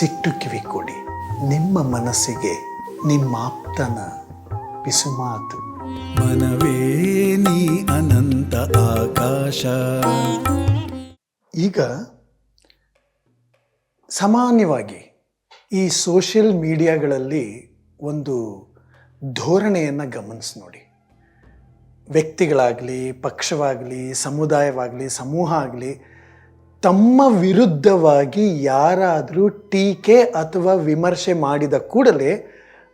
ಮನಸ್ಸಿಟ್ಟು ಕಿವಿ ಕೊಡಿ. ನಿಮ್ಮ ಮನಸ್ಸಿಗೆ ನಿಮ್ಮ ಆಪ್ತನ ಪಿಸುಮಾತು ಮನವೇ ನೀ ಅನಂತ ಆಕಾಶ. ಈಗ ಸಾಮಾನ್ಯವಾಗಿ ಈ ಸೋಷಿಯಲ್ ಮೀಡಿಯಾಗಳಲ್ಲಿ ಒಂದು ಧೋರಣೆಯನ್ನು ಗಮನಿಸಿ ನೋಡಿ. ವ್ಯಕ್ತಿಗಳಾಗಲಿ ಪಕ್ಷವಾಗಲಿ ಸಮುದಾಯವಾಗಲಿ ಸಮೂಹ ಆಗಲಿ ತಮ್ಮ ವಿರುದ್ಧವಾಗಿ ಯಾರಾದರೂ ಟೀಕೆ ಅಥವಾ ವಿಮರ್ಶೆ ಮಾಡಿದ ಕೂಡಲೇ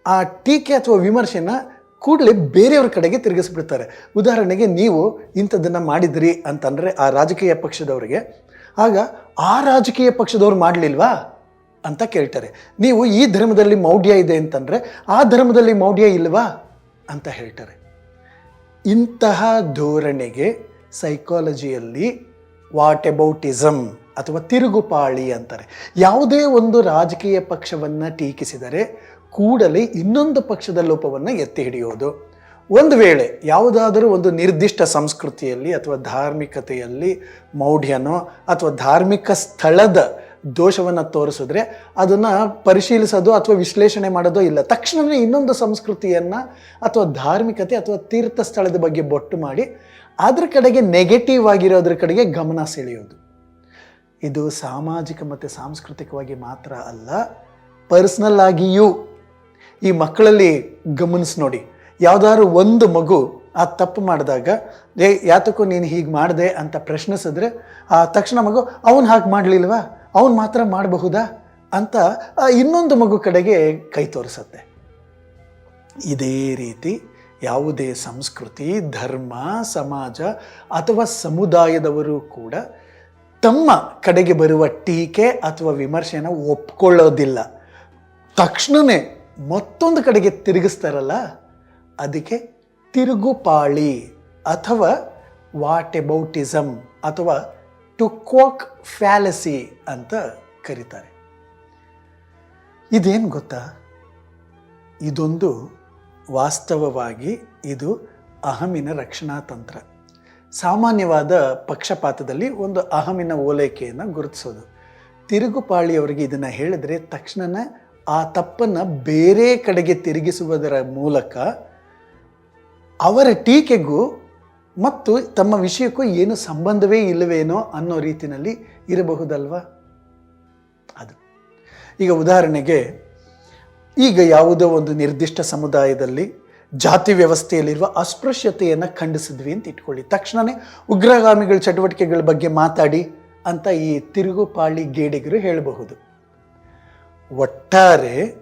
ಆ ಟೀಕೆ ಅಥವಾ ವಿಮರ್ಶೆನ ಕೂಡಲೇ ಬೇರೆಯವ್ರ ಕಡೆಗೆ ತಿರುಗಿಸ್ಬಿಡ್ತಾರೆ. ಉದಾಹರಣೆಗೆ ನೀವು ಇಂಥದ್ದನ್ನು ಮಾಡಿದ್ರಿ ಅಂತಂದರೆ ಆ ರಾಜಕೀಯ ಪಕ್ಷದವರಿಗೆ, ಆಗ ಆ ರಾಜಕೀಯ ಪಕ್ಷದವ್ರು ಮಾಡಲಿಲ್ವಾ ಅಂತ ಕೇಳ್ತಾರೆ. ನೀವು ಈ ಧರ್ಮದಲ್ಲಿ ಮೌಢ್ಯ ಇದೆ ಅಂತಂದರೆ ಆ ಧರ್ಮದಲ್ಲಿ ಮೌಢ್ಯ ಇಲ್ವಾ ಅಂತ ಹೇಳ್ತಾರೆ. ಇಂತಹ ಧೋರಣೆಗೆ ಸೈಕಾಲಜಿಯಲ್ಲಿ ವಾಟ್ ಎಬೌಟಿಸಮ್ ಅಥವಾ ತಿರುಗುಪಾಳಿ ಅಂತಾರೆ. ಯಾವುದೇ ಒಂದು ರಾಜಕೀಯ ಪಕ್ಷವನ್ನು ಟೀಕಿಸಿದರೆ ಕೂಡಲೇ ಇನ್ನೊಂದು ಪಕ್ಷದ ಲೋಪವನ್ನು ಎತ್ತಿ ಹಿಡಿಯೋದು ಒಂದು ವೇಳೆ ಯಾವುದಾದರೂ ಒಂದು ನಿರ್ದಿಷ್ಟ ಸಂಸ್ಕೃತಿಯಲ್ಲಿ ಅಥವಾ ಧಾರ್ಮಿಕತೆಯಲ್ಲಿ ಮೌಢ್ಯನೋ ಅಥವಾ ಧಾರ್ಮಿಕ ಸ್ಥಳದ ದೋಷವನ್ನು ತೋರಿಸಿದ್ರೆ ಅದನ್ನು ಪರಿಶೀಲಿಸೋದು ಅಥವಾ ವಿಶ್ಲೇಷಣೆ ಮಾಡೋದೋ ಇಲ್ಲ. ತಕ್ಷಣವೇ ಇನ್ನೊಂದು ಸಂಸ್ಕೃತಿಯನ್ನು ಅಥವಾ ಧಾರ್ಮಿಕತೆ ಅಥವಾ ತೀರ್ಥ ಸ್ಥಳದ ಬಗ್ಗೆ ಬೊಟ್ಟು ಮಾಡಿ ಅದ್ರ ಕಡೆಗೆ ನೆಗೆಟಿವ್ ಆಗಿರೋದ್ರ ಕಡೆಗೆ ಗಮನ ಸೆಳೆಯೋದು. ಇದು ಸಾಮಾಜಿಕ ಮತ್ತು ಸಾಂಸ್ಕೃತಿಕವಾಗಿ ಮಾತ್ರ ಅಲ್ಲ ಪರ್ಸ್ನಲ್ ಆಗಿಯೂ ಈ ಮಕ್ಕಳಲ್ಲಿ ಗಮನಿಸಿ ನೋಡಿ. ಯಾವುದಾದ್ರು ಒಂದು ಮಗು ಆ ತಪ್ಪು ಮಾಡಿದಾಗ, ಏ, ಯಾತಕ್ಕೂ ನೀನು ಹೀಗೆ ಮಾಡಿದೆ ಅಂತ ಪ್ರಶ್ನಿಸಿದ್ರೆ, ಆ ತಕ್ಷಣ ಮಗು, ಅವನು ಹಾಗೆ ಮಾಡಲಿಲ್ವಾ? ಅವನು ಮಾತ್ರ ಮಾಡಬಹುದಾ? ಅಂತ ಇನ್ನೊಂದು ಮಗು ಕಡೆಗೆ ಕೈ ತೋರಿಸುತ್ತೆ. ಇದೇ ರೀತಿ ಯಾವುದೇ ಸಂಸ್ಕೃತಿ, ಧರ್ಮ, ಸಮಾಜ ಅಥವಾ ಸಮುದಾಯದವರು ಕೂಡ ತಮ್ಮ ಕಡೆಗೆ ಬರುವ ಟೀಕೆ ಅಥವಾ ವಿಮರ್ಶೆನ ಒಪ್ಕೊಳ್ಳೋದಿಲ್ಲ. ತಕ್ಷಣವೇ ಮತ್ತೊಂದು ಕಡೆಗೆ ತಿರುಗಿಸ್ತಾರಲ್ಲ, ಅದಕ್ಕೆ ತಿರುಗುಪಾಳಿ ಅಥವಾ ವಾಟ್ ಎಬೌಟಿಸಮ್ ಅಥವಾ ಟುಕ್ವಾಕ್ ಫ್ಯಾಲಸಿ ಅಂತ ಕರೀತಾರೆ. ಇದೇನು ಗೊತ್ತಾ? ಇದೊಂದು ವಾಸ್ತವವಾಗಿ ಇದು ಅಹಮಿನ ರಕ್ಷಣಾ ತಂತ್ರ. ಸಾಮಾನ್ಯವಾದ ಪಕ್ಷಪಾತದಲ್ಲಿ ಒಂದು ಅಹಮಿನ ಓಲೈಕೆಯನ್ನು ಗುರುತಿಸೋದು. ತಿರುಗುಪಾಳಿಯವರಿಗೆ ಇದನ್ನು ಹೇಳಿದ್ರೆ ತಕ್ಷಣ ಆ ತಪ್ಪನ್ನು ಬೇರೆ ಕಡೆಗೆ ತಿರುಗಿಸುವುದರ ಮೂಲಕ ಅವರ ಟೀಕೆಗೂ ಮತ್ತು ತಮ್ಮ ವಿಷಯಕ್ಕೂ ಏನು ಸಂಬಂಧವೇ ಇಲ್ಲವೇನೋ ಅನ್ನೋ ರೀತಿಯಲ್ಲಿ ಇರಬಹುದಲ್ವಾ? ಅದು. ಈಗ ಉದಾಹರಣೆಗೆ ಈಗ ಯಾವುದೋ ಒಂದು ನಿರ್ದಿಷ್ಟ ಸಮುದಾಯದಲ್ಲಿ ಜಾತಿ ವ್ಯವಸ್ಥೆಯಲ್ಲಿರುವ ಅಸ್ಪೃಶ್ಯತೆಯನ್ನು ಖಂಡಿಸಿದ್ವಿ ಅಂತ ಇಟ್ಕೊಳ್ಳಿ. ತಕ್ಷಣವೇ ಉಗ್ರಗಾಮಿಗಳ ಚಟುವಟಿಕೆಗಳ ಬಗ್ಗೆ ಮಾತಾಡಿ ಅಂತ ಈ ತಿರುಗುಪಾಳಿ ಗೇಡಿಗರು ಹೇಳಬಹುದು. ಒಟ್ಟಾರೆ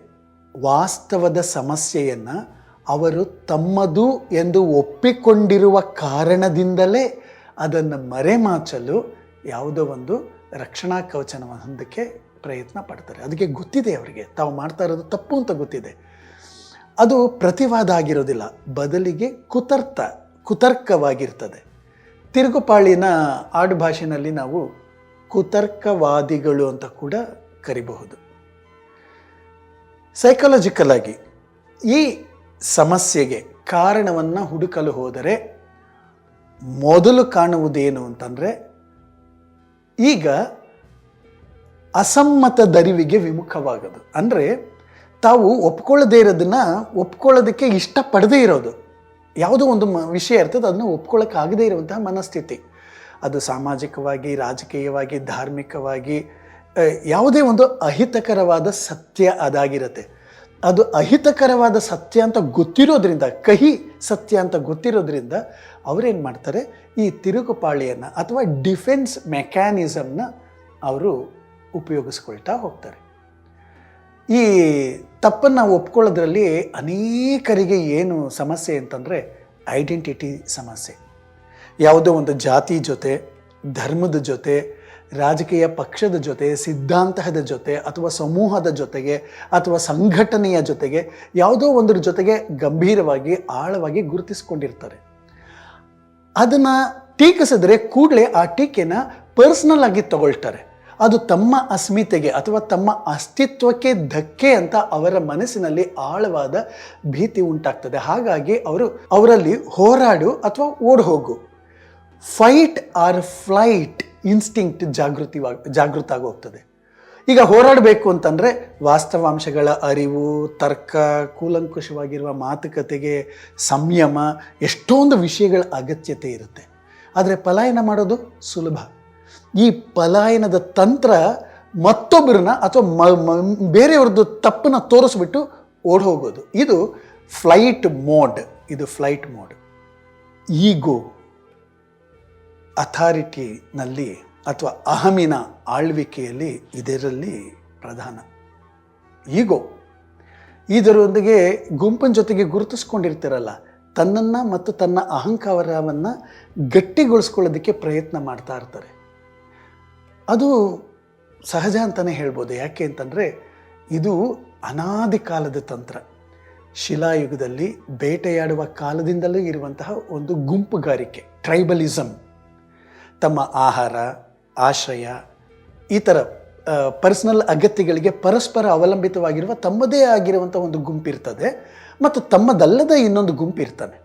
ವಾಸ್ತವದ ಸಮಸ್ಯೆಯನ್ನು ಅವರು ತಮ್ಮದು ಎಂದು ಒಪ್ಪಿಕೊಂಡಿರುವ ಕಾರಣದಿಂದಲೇ ಅದನ್ನು ಮರೆಮಾಚಲು ಯಾವುದೋ ಒಂದು ರಕ್ಷಣಾ ಕವಚನ ಹೊಂದಕ್ಕೆ ಪ್ರಯತ್ನ ಪಡ್ತಾರೆ. ಅದಕ್ಕೆ ಗೊತ್ತಿದೆ ಅವರಿಗೆ. ತಾವು ಮಾಡ್ತಾ ಇರೋದು ತಪ್ಪು ಅಂತ ಗೊತ್ತಿದೆ. ಅದು ಪ್ರತಿವಾದ ಆಗಿರೋದಿಲ್ಲ. ಬದಲಿಗೆ ಕುತರ್ಥ, ಕುತರ್ಕವಾಗಿರ್ತದೆ. ತಿರುಗುಪಾಳಿನ ಆಡು ಭಾಷೆಯಲ್ಲಿ ನಾವು ಕುತರ್ಕವಾದಿಗಳು ಅಂತ ಕೂಡ ಕರಿಬಹುದು. ಸೈಕಾಲಜಿಕಲ್ ಆಗಿ ಈ ಸಮಸ್ಯೆಗೆ ಕಾರಣವನ್ನು ಹುಡುಕಲು ಹೋದರೆ ಮೊದಲು ಕಾಣುವುದೇನು ಅಂತಂದರೆ ಈಗ ಅಸಮ್ಮತ ದರಿವಿಗೆ ವಿಮುಖವಾಗೋದು. ಅಂದರೆ ತಾವು ಒಪ್ಕೊಳ್ಳದೇ ಇರೋದನ್ನು ಒಪ್ಕೊಳ್ಳೋದಕ್ಕೆ ಇಷ್ಟಪಡದೇ ಇರೋದು. ಯಾವುದೋ ಒಂದು ಮ, ವಿಷಯ ಇರ್ತದೆ, ಅದನ್ನು ಒಪ್ಕೊಳ್ಳೋಕ್ಕಾಗದೇ ಇರುವಂತಹ ಮನಸ್ಥಿತಿ. ಅದು ಸಾಮಾಜಿಕವಾಗಿ, ರಾಜಕೀಯವಾಗಿ, ಧಾರ್ಮಿಕವಾಗಿ ಯಾವುದೇ ಒಂದು ಅಹಿತಕರವಾದ ಸತ್ಯ ಅದಾಗಿರುತ್ತೆ. ಅದು ಅಹಿತಕರವಾದ ಸತ್ಯ ಅಂತ ಗೊತ್ತಿರೋದ್ರಿಂದ, ಕಹಿ ಸತ್ಯ ಅಂತ ಗೊತ್ತಿರೋದ್ರಿಂದ ಅವರೇನು ಮಾಡ್ತಾರೆ, ಈ ತಿರುಗುಪಾಳಿಯನ್ನು ಅಥವಾ ಡಿಫೆನ್ಸ್ ಮೆಕ್ಯಾನಿಸಮ್ನ ಅವರು ಉಪಯೋಗಿಸ್ಕೊಳ್ತಾ ಹೋಗ್ತಾರೆ. ಈ ತಪ್ಪನ್ನು ಒಪ್ಕೊಳ್ಳೋದ್ರಲ್ಲಿ ಅನೇಕರಿಗೆ ಏನು ಸಮಸ್ಯೆ ಅಂತಂದರೆ ಐಡೆಂಟಿಟಿ ಸಮಸ್ಯೆ. ಯಾವುದೋ ಒಂದು ಜಾತಿ ಜೊತೆ, ಧರ್ಮದ ಜೊತೆ, ರಾಜಕೀಯ ಪಕ್ಷದ ಜೊತೆ, ಸಿದ್ಧಾಂತದ ಜೊತೆ, ಅಥವಾ ಸಮೂಹದ ಜೊತೆಗೆ, ಅಥವಾ ಸಂಘಟನೆಯ ಜೊತೆಗೆ ಯಾವುದೋ ಒಂದರ ಜೊತೆಗೆ ಗಂಭೀರವಾಗಿ, ಆಳವಾಗಿ ಗುರುತಿಸ್ಕೊಂಡಿರ್ತಾರೆ. ಅದನ್ನು ಟೀಕಿಸಿದ್ರೆ ಕೂಡಲೇ ಆ ಟೀಕೆನ ಪರ್ಸ್ನಲ್ ಆಗಿ ತಗೊಳ್ತಾರೆ. ಅದು ತಮ್ಮ ಅಸ್ಮಿತೆಗೆ ಅಥವಾ ತಮ್ಮ ಅಸ್ತಿತ್ವಕ್ಕೆ ಧಕ್ಕೆ ಅಂತ ಅವರ ಮನಸ್ಸಿನಲ್ಲಿ ಆಳವಾದ ಭೀತಿ ಉಂಟಾಗ್ತದೆ. ಹಾಗಾಗಿ ಅವರು ಅವರಲ್ಲಿ ಹೋರಾಡು ಅಥವಾ ಓಡ್ ಹೋಗು ಫೈಟ್ ಆರ್ ಫ್ಲೈಟ್ ಇನ್ಸ್ಟಿಂಕ್ಟ್ ಜಾಗೃತಿ ಜಾಗೃತ ಆಗೋಗ್ತದೆ ಈಗ ಹೋರಾಡಬೇಕು ಅಂತಂದರೆ ವಾಸ್ತವಾಂಶಗಳ ಅರಿವು, ತರ್ಕ, ಕೂಲಂಕುಷವಾಗಿರುವ ಮಾತುಕತೆಗೆ ಸಂಯಮ, ಎಷ್ಟೊಂದು ವಿಷಯಗಳ ಅಗತ್ಯತೆ ಇರುತ್ತೆ. ಆದರೆ ಪಲಾಯನ ಮಾಡೋದು ಸುಲಭ. ಈ ಪಲಾಯನದ ತಂತ್ರ ಮತ್ತೊಬ್ಬರನ್ನ ಅಥವಾ ಮ- ಬೇರೆಯವ್ರದ್ದು ತಪ್ಪನ್ನು ತೋರಿಸ್ಬಿಟ್ಟು ಓಡ್ ಹೋಗೋದು ಇದು ಫ್ಲೈಟ್ ಮೋಡ್ ಇದು ಫ್ಲೈಟ್ ಮೋಡ್ ಈಗೋ ಅಥಾರಿಟಿನಲ್ಲಿ ಅಥವಾ ಅಹಮಿನ ಆಳ್ವಿಕೆಯಲ್ಲಿ ಇದರಲ್ಲಿ ಪ್ರಧಾನ. ಈಗೋ ಇದರೊಂದಿಗೆ ಗುಂಪಿನ ಜೊತೆಗೆ ಗುರುತಿಸ್ಕೊಂಡಿರ್ತಿರಲ್ಲ, ತನ್ನನ್ನು ಮತ್ತು ತನ್ನ ಅಹಂಕಾರವನ್ನು ಗಟ್ಟಿಗೊಳಿಸ್ಕೊಳ್ಳೋದಕ್ಕೆ ಪ್ರಯತ್ನ ಮಾಡ್ತಾ ಇರ್ತಾರೆ. ಅದು ಸಹಜ ಅಂತಲೇ ಹೇಳ್ಬೋದು. ಯಾಕೆ ಅಂತಂದರೆ ಇದು ಅನಾದಿ ಕಾಲದ ತಂತ್ರ. ಶಿಲಾಯುಗದಲ್ಲಿ ಬೇಟೆಯಾಡುವ ಕಾಲದಿಂದಲೂ ಇರುವಂತಹ ಒಂದು ಗುಂಪುಗಾರಿಕೆ ಟ್ರೈಬಲಿಸಮ್ ತಮ್ಮ ಆಹಾರ, ಆಶ್ರಯ ಈ ಥರ ಪರ್ಸನಲ್ ಅಗತ್ಯಗಳಿಗೆ ಪರಸ್ಪರ ಅವಲಂಬಿತವಾಗಿರುವ ತಮ್ಮದೇ ಆಗಿರುವಂಥ ಒಂದು ಗುಂಪಿರ್ತದೆ ಮತ್ತು ತಮ್ಮದಲ್ಲದ ಇನ್ನೊಂದು ಗುಂಪು ಇರ್ತಾನೆ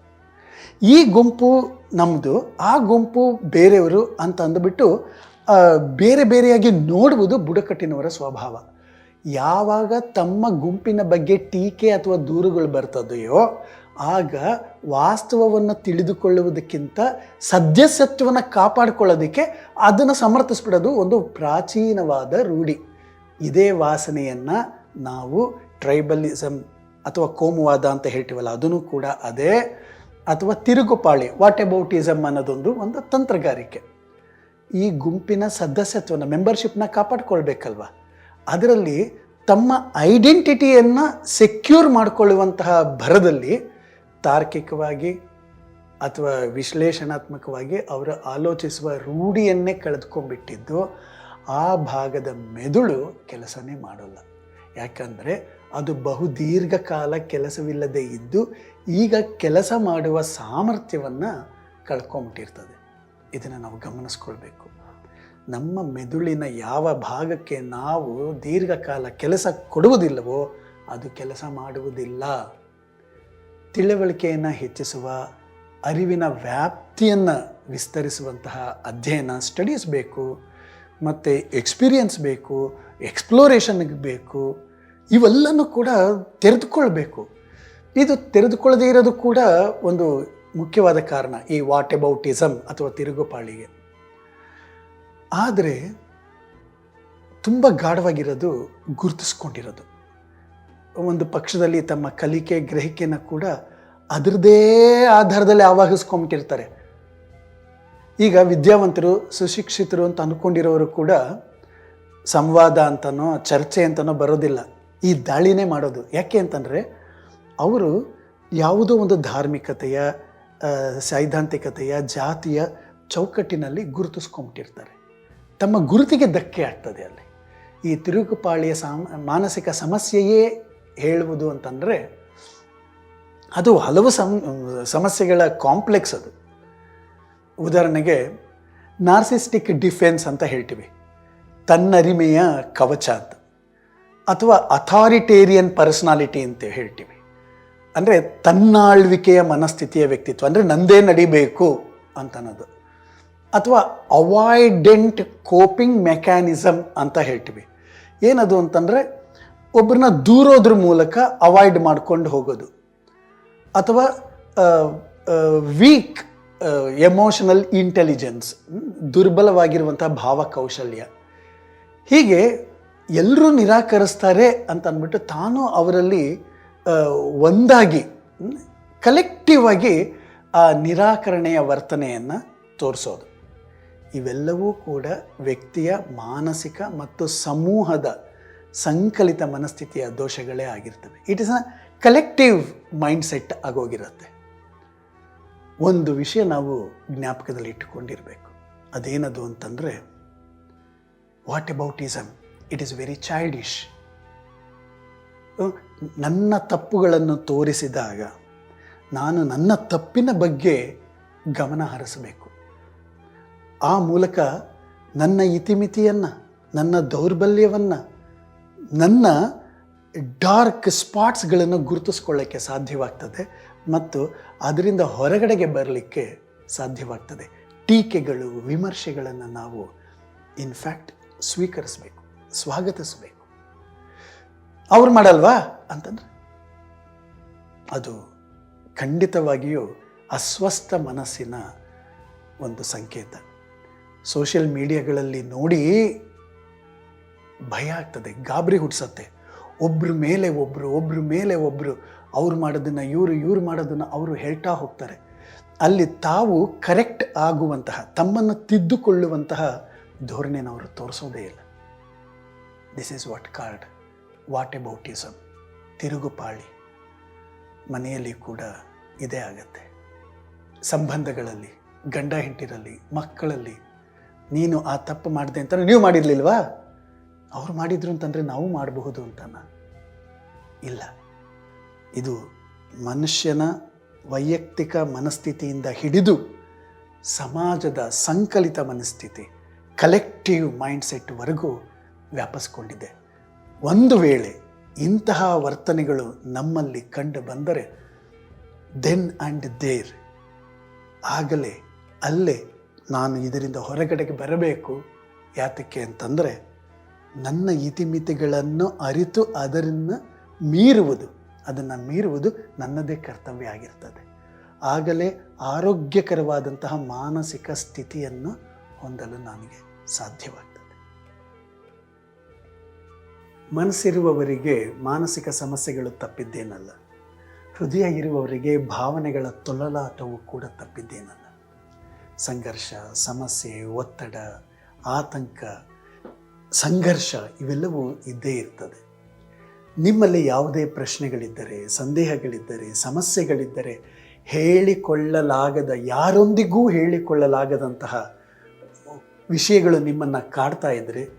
ಈ ಗುಂಪು ನಮ್ಮದು ಆ ಗುಂಪು ಬೇರೆಯವರು ಅಂತ ಅಂದುಬಿಟ್ಟು ಬೇರೆ ಬೇರೆಯಾಗಿ ನೋಡುವುದು ಬುಡಕಟ್ಟಿನವರ ಸ್ವಭಾವ. ಯಾವಾಗ ತಮ್ಮ ಗುಂಪಿನ ಬಗ್ಗೆ ಟೀಕೆ ಅಥವಾ ದೂರುಗಳು ಬರ್ತದೆಯೋ ಆಗ ವಾಸ್ತವವನ್ನು ತಿಳಿದುಕೊಳ್ಳುವುದಕ್ಕಿಂತ ಸದ್ಯಸತ್ವವನ್ನು ಕಾಪಾಡಿಕೊಳ್ಳೋದಕ್ಕೆ ಅದನ್ನು ಸಮರ್ಥಿಸ್ಬಿಡೋದು ಒಂದು ಪ್ರಾಚೀನವಾದ ರೂಢಿ. ಇದೇ ವಾಸನೆಯನ್ನು ನಾವು ಟ್ರೈಬಲಿಸಮ್ ಅಥವಾ ಕೋಮುವಾದ ಅಂತ ಹೇಳ್ತೀವಲ್ಲ, ಅದನ್ನು ಕೂಡ ಅದೇ. ಅಥವಾ ತಿರುಗುಪಾಳಿ, ವಾಟ್ ಎಬೌಟಿಸಮ್ ಅನ್ನೋದೊಂದು ಒಂದು ತಂತ್ರಗಾರಿಕೆ. ಈ ಗುಂಪಿನ ಸದಸ್ಯತ್ವನ ಮೆಂಬರ್ಶಿಪ್ನ ಕಾಪಾಡ್ಕೊಳ್ಬೇಕಲ್ವ? ಅದರಲ್ಲಿ ತಮ್ಮ ಐಡೆಂಟಿಟಿಯನ್ನು ಸೆಕ್ಯೂರ್ ಮಾಡಿಕೊಳ್ಳುವಂತಹ ಭರದಲ್ಲಿ ತಾರ್ಕಿಕವಾಗಿ ಅಥವಾ ವಿಶ್ಲೇಷಣಾತ್ಮಕವಾಗಿ ಅವರು ಆಲೋಚಿಸುವ ರೂಢಿಯನ್ನೇ ಕಳೆದುಕೊಂಡ್ಬಿಟ್ಟಿದ್ದು, ಆ ಭಾಗದ ಮೆದುಳು ಕೆಲಸನೇ ಮಾಡೋಲ್ಲ. ಯಾಕಂದರೆ ಅದು ಬಹು ದೀರ್ಘಕಾಲ ಕೆಲಸವಿಲ್ಲದೆ ಇದ್ದು, ಈಗ ಕೆಲಸ ಮಾಡುವ ಸಾಮರ್ಥ್ಯವನ್ನು ಕಳ್ಕೊಂಬಿಟ್ಟಿರ್ತದೆ. ಇದನ್ನು ನಾವು ಗಮನಿಸ್ಕೊಳ್ಬೇಕು. ನಮ್ಮ ಮೆದುಳಿನ ಯಾವ ಭಾಗಕ್ಕೆ ನಾವು ದೀರ್ಘಕಾಲ ಕೆಲಸ ಕೊಡುವುದಿಲ್ಲವೋ ಅದು ಕೆಲಸ ಮಾಡುವುದಿಲ್ಲ. ತಿಳುವಳಿಕೆಯನ್ನು ಹೆಚ್ಚಿಸುವ, ಅರಿವಿನ ವ್ಯಾಪ್ತಿಯನ್ನು ವಿಸ್ತರಿಸುವಂತಹ ಅಧ್ಯಯನ ಸ್ಟಡೀಸ್ ಬೇಕು, ಮತ್ತು ಎಕ್ಸ್ಪೀರಿಯನ್ಸ್ ಬೇಕು ಎಕ್ಸ್ಪ್ಲೋರೇಷನ್ಗೆ ಬೇಕು, ಇವೆಲ್ಲನೂ ಕೂಡ ತೆರೆದುಕೊಳ್ಬೇಕು. ಇದು ತೆರೆದುಕೊಳ್ಳದೇ ಇರೋದು ಕೂಡ ಒಂದು ಮುಖ್ಯವಾದ ಕಾರಣ ಈ ವಾಟ್ ಅಬೌಟಿಸಮ್ ಅಥವಾ ತಿರುಗುಪಾಳಿಗೆ. ಆದರೆ ತುಂಬ ಗಾಢವಾಗಿರೋದು ಗುರುತಿಸ್ಕೊಂಡಿರೋದು. ಒಂದು ಪಕ್ಷದಲ್ಲಿ ತಮ್ಮ ಕಲಿಕೆ ಗ್ರಹಿಕೆಯನ್ನು ಕೂಡ ಅದರದೇ ಆಧಾರದಲ್ಲಿ ಆವಾಹಿಸ್ಕೊಂಬಿಟ್ಟಿರ್ತಾರೆ. ಈಗ ವಿದ್ಯಾವಂತರು, ಸುಶಿಕ್ಷಿತರು ಅಂತ ಅಂದ್ಕೊಂಡಿರೋರು ಕೂಡ ಸಂವಾದ ಅಂತನೋ, ಚರ್ಚೆ ಅಂತನೋ ಬರೋದಿಲ್ಲ. ಈ ದಾಳಿನೇ ಮಾಡೋದು. ಯಾಕೆ ಅಂತಂದರೆ, ಅವರು ಯಾವುದೋ ಒಂದು ಧಾರ್ಮಿಕತೆಯ ಸೈದ್ಧಾಂತಿಕತೆಯ ಜಾತಿಯ ಚೌಕಟ್ಟಿನಲ್ಲಿ ಗುರುತಿಸ್ಕೊಂಬಿಟ್ಟಿರ್ತಾರೆ. ತಮ್ಮ ಗುರುತಿಗೆ ಧಕ್ಕೆ ಆಗ್ತದೆ ಅಲ್ಲಿ. ಈ ತಿರುಕುಪಾಳಿಯ ಸಾಮ, ಮಾನಸಿಕ ಸಮಸ್ಯೆಯೇ ಹೇಳುವುದು ಅಂತಂದರೆ, ಅದು ಹಲವು ಸಮ್ ಸಮಸ್ಯೆಗಳ ಕಾಂಪ್ಲೆಕ್ಸ್ ಅದು. ಉದಾಹರಣೆಗೆ, ನಾರ್ಸಿಸ್ಟಿಕ್ ಡಿಫೆನ್ಸ್ ಅಂತ ಹೇಳ್ತೀವಿ. ತನ್ನರಿಮೆಯ ಕವಚ ಅಂತ. ಅಥವಾ ಅಥಾರಿಟೇರಿಯನ್ ಪರ್ಸನಾಲಿಟಿ ಅಂತ ಹೇಳ್ತೀವಿ. ಅಂದರೆ ತನ್ನಾಳ್ವಿಕೆಯ ಮನಸ್ಥಿತಿಯ ವ್ಯಕ್ತಿತ್ವ, ಅಂದರೆ ನಂದೇ ನಡಿಬೇಕು ಅಂತ ಅನ್ನೋದು ಅಥವಾ ಅವಾಯ್ಡೆಂಟ್ ಕೋಪಿಂಗ್ ಮೆಕ್ಯಾನಿಸಮ್ ಅಂತ ಹೇಳ್ತೀವಿ. ಏನದು ಅಂತಂದರೆ ಒಬ್ಬರನ್ನ ದೂರೋದ್ರ ಮೂಲಕ ಅವಾಯ್ಡ್ ಮಾಡ್ಕೊಂಡು ಹೋಗೋದು. ಅಥವಾ ವೀಕ್ ಎಮೋಷನಲ್ ಇಂಟೆಲಿಜೆನ್ಸ್ ದುರ್ಬಲವಾಗಿರುವಂಥ ಭಾವಕೌಶಲ್ಯ. ಹೀಗೆ ಎಲ್ಲರೂ ನಿರಾಕರಿಸ್ತಾರೆ ಅಂತ ಅಂದ್ಬಿಟ್ಟು ತಾನು ಅವರಲ್ಲಿ ಒಂದಾಗಿ ಕಲೆಕ್ಟಿವ್ ಆಗಿ ಆ ನಿರಾಕರಣೆಯ ವರ್ತನೆಯನ್ನು ತೋರಿಸೋದು. ಇವೆಲ್ಲವೂ ಕೂಡ ವ್ಯಕ್ತಿಯ ಮಾನಸಿಕ ಮತ್ತು ಸಮೂಹದ ಸಂಕಲಿತ ಮನಸ್ಥಿತಿಯ ದೋಷಗಳೇ ಆಗಿರ್ತವೆ. It is a collective mind set ಆಗೋಗಿರುತ್ತೆ. ಒಂದು ವಿಷಯ ನಾವು ಜ್ಞಾಪಕದಲ್ಲಿ ಇಟ್ಟುಕೊಂಡಿರಬೇಕು. ಅದೇನದು ಅಂತಂದರೆ whataboutism it is very childish ನನ್ನ ತಪ್ಪುಗಳನ್ನು ತೋರಿಸಿದಾಗ ನಾನು ನನ್ನ ತಪ್ಪಿನ ಬಗ್ಗೆ ಗಮನ ಹರಿಸಬೇಕು. ಆ ಮೂಲಕ ನನ್ನ ಇತಿಮಿತಿಯನ್ನು, ನನ್ನ ದೌರ್ಬಲ್ಯವನ್ನು, ನನ್ನ ಡಾರ್ಕ್ ಸ್ಪಾಟ್ಸ್ಗಳನ್ನು ಗುರುತಿಸ್ಕೊಳ್ಳೋಕ್ಕೆ ಸಾಧ್ಯವಾಗ್ತದೆ ಮತ್ತು ಅದರಿಂದ ಹೊರಗಡೆಗೆ ಬರಲಿಕ್ಕೆ ಸಾಧ್ಯವಾಗ್ತದೆ. ಟೀಕೆಗಳು, ವಿಮರ್ಶೆಗಳನ್ನು ನಾವು ಇನ್ಫ್ಯಾಕ್ಟ್ ಸ್ವೀಕರಿಸಬೇಕು, ಸ್ವಾಗತಿಸಬೇಕು. ಅವ್ರು ಮಾಡಲ್ವಾ? ಅಂತಂದ್ರೆ, ಅದು ಖಂಡಿತವಾಗಿಯೂ ಅಸ್ವಸ್ಥ ಮನಸ್ಸಿನ ಒಂದು ಸಂಕೇತ. ಸೋಷಿಯಲ್ ಮೀಡಿಯಾಗಳಲ್ಲಿ ನೋಡಿ ಭಯ ಆಗ್ತದೆ, ಗಾಬರಿ ಹುಟ್ಟಿಸತ್ತೆ ಒಬ್ರ ಮೇಲೆ ಒಬ್ಬರು ಒಬ್ರ ಮೇಲೆ ಒಬ್ಬರು ಅವ್ರು ಮಾಡೋದನ್ನು, ಇವರು, ಇವ್ರು ಮಾಡೋದನ್ನು ಅವರು ಹೇಳ್ತಾ ಹೋಗ್ತಾರೆ. ಅಲ್ಲಿ ತಾವು ಕರೆಕ್ಟ್ ಆಗುವಂತಹ, ತಮ್ಮನ್ನು ತಿದ್ದುಕೊಳ್ಳುವಂತಹ ಧೋರಣೆನ ಅವರು ತೋರಿಸೋದೇ ಇಲ್ಲ. This is what card whataboutism ತಿರುಗುಪಾಳಿ ಮನೆಯಲ್ಲಿ ಕೂಡ ಇದೇ ಆಗತ್ತೆ. ಸಂಬಂಧಗಳಲ್ಲಿ, ಗಂಡ ಹೆಂಟಿರಲ್ಲಿ ಮಕ್ಕಳಲ್ಲಿ, ನೀನು ಆ ತಪ್ಪು ಮಾಡಿದೆ ಅಂತ ನೀವು ಮಾಡಿರಲಿಲ್ವಾ? ಅವ್ರು ಮಾಡಿದ್ರು ಅಂತಂದರೆ ನಾವು ಮಾಡಬಹುದು ಅಂತನ? ಇಲ್ಲ. ಇದು ಮನುಷ್ಯನ ವೈಯಕ್ತಿಕ ಮನಸ್ಥಿತಿಯಿಂದ ಹಿಡಿದು ಸಮಾಜದ ಸಂಕಲಿತ ಮನಸ್ಥಿತಿ ಕಲೆಕ್ಟಿವ್ ಮೈಂಡ್ಸೆಟ್ವರೆಗೂ ವ್ಯಾಪಿಸ್ಕೊಂಡಿದೆ. ಒಂದು ವೇಳೆ ಇಂತಹ ವರ್ತನೆಗಳು ನಮ್ಮಲ್ಲಿ ಕಂಡು ಬಂದರೆ ದೆನ್ ಆ್ಯಂಡ್ ದೇರ್ ಆಗಲೇ ಅಲ್ಲೇ ನಾನು ಇದರಿಂದ ಹೊರಗಡೆಗೆ ಬರಬೇಕು. ಯಾತಕ್ಕೆ ಅಂತಂದರೆ, ನನ್ನ ಇತಿಮಿತಿಗಳನ್ನು ಅರಿತು ಅದನ್ನು ಮೀರುವುದು ಅದನ್ನು ಮೀರುವುದು ನನ್ನದೇ ಕರ್ತವ್ಯ ಆಗಿರ್ತದೆ. ಆಗಲೇ ಆರೋಗ್ಯಕರವಾದಂತಹ ಮಾನಸಿಕ ಸ್ಥಿತಿಯನ್ನು ಹೊಂದಲು ನನಗೆ ಸಾಧ್ಯವಾಗ್ತದೆ ಮನಸ್ಸಿರುವವರಿಗೆ ಮಾನಸಿಕ ಸಮಸ್ಯೆಗಳು ತಪ್ಪಿದ್ದೇನಲ್ಲ. ಹೃದಯ ಇರುವವರಿಗೆ ಭಾವನೆಗಳ ತೊಳಲಾಟವು ಕೂಡ ತಪ್ಪಿದ್ದೇನಲ್ಲ. ಸಂಘರ್ಷ, ಸಮಸ್ಯೆ, ಒತ್ತಡ, ಆತಂಕ, ಸಂಘರ್ಷ ಇವೆಲ್ಲವೂ ಇದ್ದೇ ಇರ್ತದೆ. ನಿಮ್ಮಲ್ಲಿ ಯಾವುದೇ ಪ್ರಶ್ನೆಗಳಿದ್ದರೆ, ಸಂದೇಹಗಳಿದ್ದರೆ, ಸಮಸ್ಯೆಗಳಿದ್ದರೆ ಹೇಳಿಕೊಳ್ಳಲಾಗದ, ಯಾರೊಂದಿಗೂ ಹೇಳಿಕೊಳ್ಳಲಾಗದಂತಹ ವಿಷಯಗಳು ನಿಮ್ಮನ್ನು ಕಾಡ್ತಾ ಇದ್ದರೆ